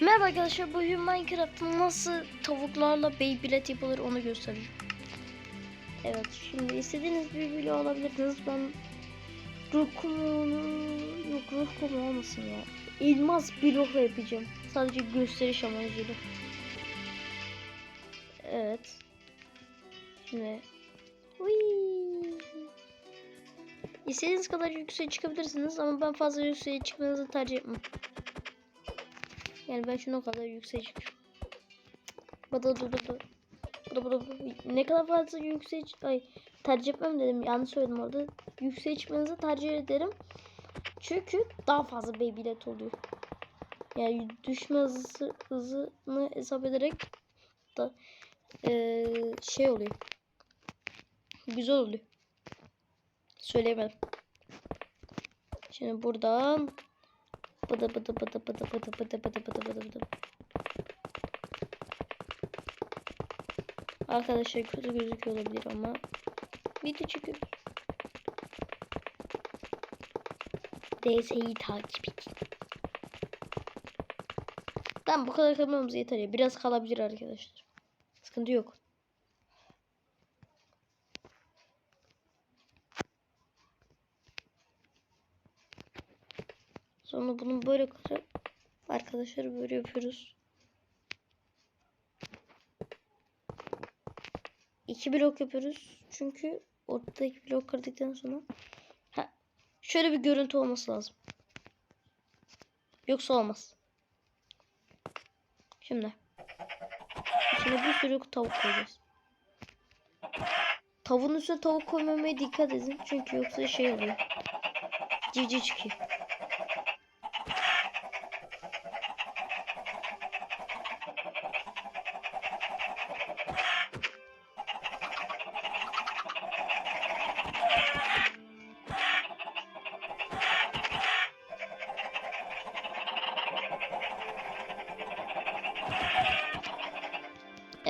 Merhaba arkadaşlar bugün Minecraft'ta nasıl tavuklarla Beyblade yapılır onu göstereceğim. Evet şimdi istediğiniz bir video alabilirsiniz. Ben Rokumu yok Rokumu olmasın ya. Elmas blokla yapacağım. Sadece gösteriş amacıyla. Evet. Şimdi Uy. Kadar yükseğe çıkabilirsiniz ama ben fazla yükseğe çıkmanızı tercih. Yani ben şuna kadar yükseğe çıkıyorum. Bada dur dur dur. Bada. Ne kadar fazla yükseğe ay tercih etmem dedim. Yanlış söyledim orada. Yükseğe tercih ederim. Çünkü daha fazla Beyblade oluyor. Yani düşme hızı, hızını hesap ederek da eee, şey oluyor. Güzel oluyor. Söyleyemedim. Şimdi buradan Bıdı bıdı bıdı bıdı bıdı bıdı bıdı bıdı bıdı bıdı. Arkadaşlar kötü gözüküyor olabilir ama video çekiyoruz. DS'yi takip et. Tamam bu kadar kalmamız yeter ya. Biraz kalabilir arkadaşlar. Sıkıntı yok. Sonra bunu böyle kırıp arkadaşlar böyle yapıyoruz. İki blok yapıyoruz. Çünkü ortadaki blok kırdıktan sonra ha, şöyle bir görüntü olması lazım. Yoksa olmaz. Şimdi içine bir sürü tavuk koyacağız. Tavuğun üstüne tavuk koymamaya dikkat edin. Çünkü yoksa şey oluyor. Civciv çıkıyor.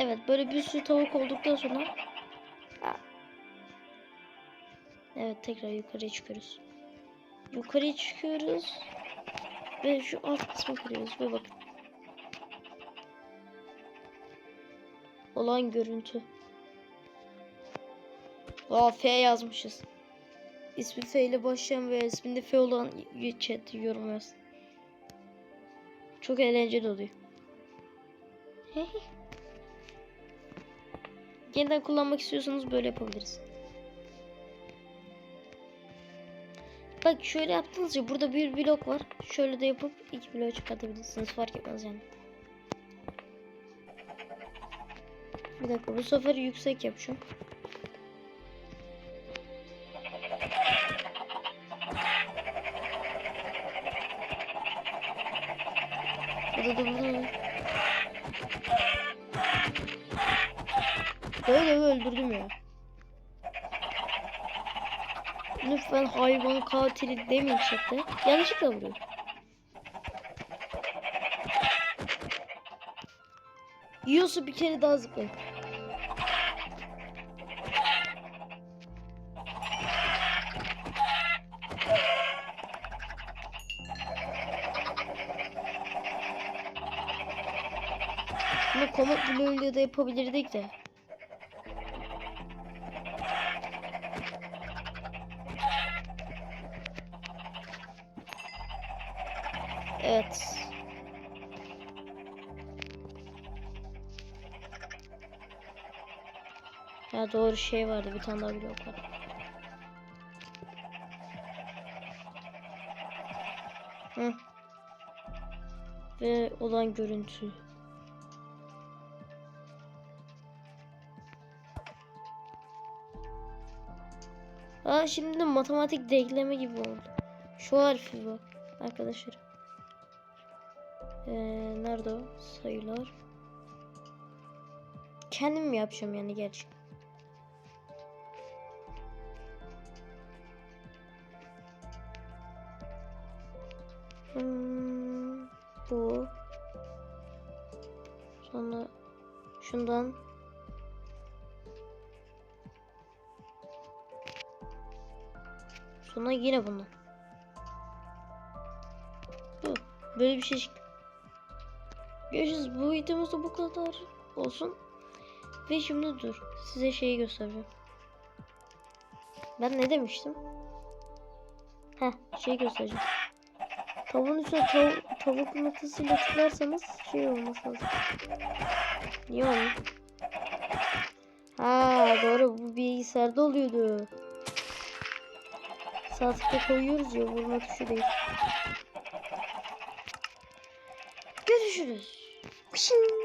Evet böyle bir sürü tavuk olduktan sonra. Evet tekrar yukarıya çıkıyoruz. Yukarıya çıkıyoruz ve şu alt kısmı kırıyoruz ve bakın. Olan görüntü. Aa F yazmışız. İsmi F ile başlayan ve isminde F olan chat yorum yazsın. Çok eğlenceli oluyor. Yeniden kullanmak istiyorsanız böyle yapabiliriz. Bak şöyle yaptınız ya burada bir blok var. Şöyle de yapıp iki blok çıkartabilirsiniz. Fark etmez yani. Bir dakika bu sefer yüksek yapacağım. Burada da burada. Böyle öldürdüm ya. Lütfen hayvan katili demeyin chatte. Yanlışlıkla vuruyor. Yiyorsa bir kere daha zıplayın. Bunu komut bloğuyla da yapabilirdik de. Evet. Ya doğru şey vardı bir tane daha blok var. Hı. Ve olan görüntü. Aa şimdi matematik denkleme gibi oldu. Şu harfi bak arkadaşlar. Ee, nerede o? Sayılar. Kendim mi yapacağım yani gerçek? Hmm, bu. Sonra şundan. Sonra yine bundan. Bu. Böyle bir şey çıktı. Görüşürüz. Bu videomuz da bu kadar olsun. Ve şimdi dur. Size şeyi göstereceğim. Ben ne demiştim? Heh şey göstereceğim. Tavuğun üstüne tav tavuk yumurtasıyla tıklarsanız şey olması lazım. Niye olmuyor? Ha doğru bu bilgisayarda oluyordu. Sağ tıkla koyuyoruz ya vurma tuşu değil. Görüşürüz. Pshing.